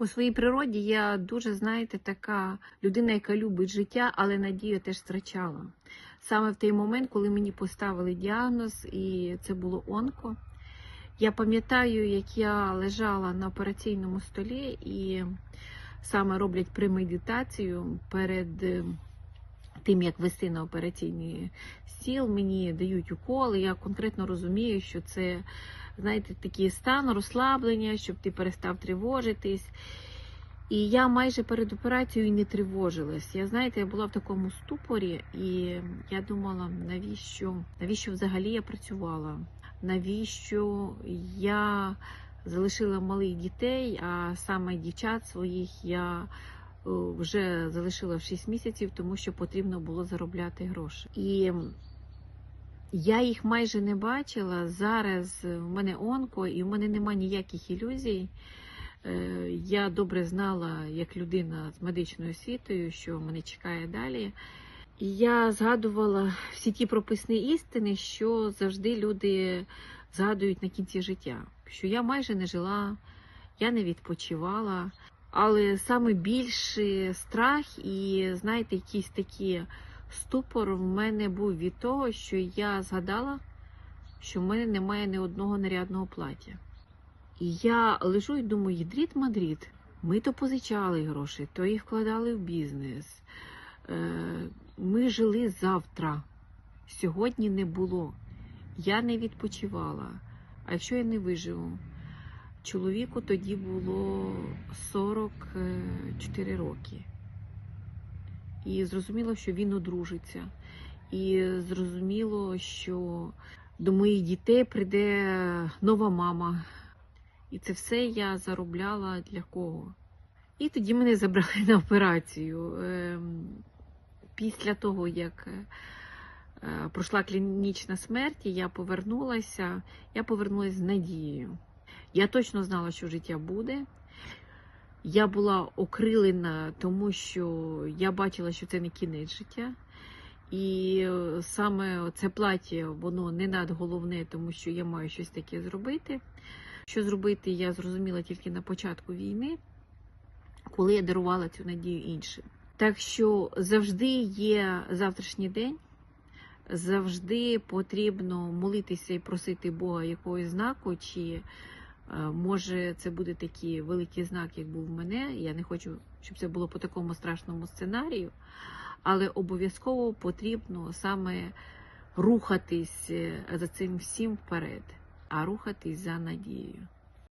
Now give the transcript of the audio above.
По своїй природі я дуже, знаєте, така людина, яка любить життя, але надію теж втрачала. Саме в той момент, коли мені поставили діагноз, і це було онко. Я пам'ятаю, як я лежала на операційному столі і саме роблять премедитацію перед тим, як вести на операційний стіл, мені дають уколи. Я конкретно розумію, що це, знаєте, такий стан розслаблення, щоб ти перестав тривожитись. І я майже перед операцією не тривожилась. Я знаєте, я була в такому ступорі, і я думала, навіщо, навіщо взагалі я працювала? Навіщо я залишила малих дітей, а саме дівчат своїх я вже залишила в 6 місяців, тому що потрібно було заробляти гроші. І я їх майже не бачила. Зараз в мене онко, і в мене немає ніяких ілюзій. Е, Я добре знала, як людина з медичною освітою, що мене чекає далі. Я згадувала всі ті прописні істини, що завжди люди згадують на кінці життя. Що я майже не жила, я не відпочивала. Але саме більший страх і, знаєте, якийсь такий ступор в мене був від того, що я згадала, що в мене немає ні одного нарядного плаття. І я лежу і думаю, ядріт мадріт, ми то позичали гроші, то їх вкладали в бізнес. Е, Ми жили завтра. Сьогодні не було. Я не відпочивала. А якщо я не виживу? Чоловіку тоді було 44 роки. І зрозуміло, що він одружиться. І зрозуміло, що до моїх дітей прийде нова мама. І це все я заробляла для кого. І тоді мене забрали на операцію. Ем, Після того, як е, пройшла клінічна смерть, я повернулася, я повернулася з надією. Я точно знала, що життя буде. Я була окрилена, тому що я бачила, що це не кінець життя. І е, саме це плаття, воно не надголовне, тому що я маю щось таке зробити. Що зробити, я зрозуміла тільки на початку війни, коли я дарувала цю надію іншим. Так що завжди є завтрашній день, завжди потрібно молитися і просити Бога якогось знаку, чи може це буде такий великий знак, як був в мене. Я не хочу, щоб це було по такому страшному сценарію, але обов'язково потрібно саме рухатись е, за цим всім вперед, а рухатись за надією.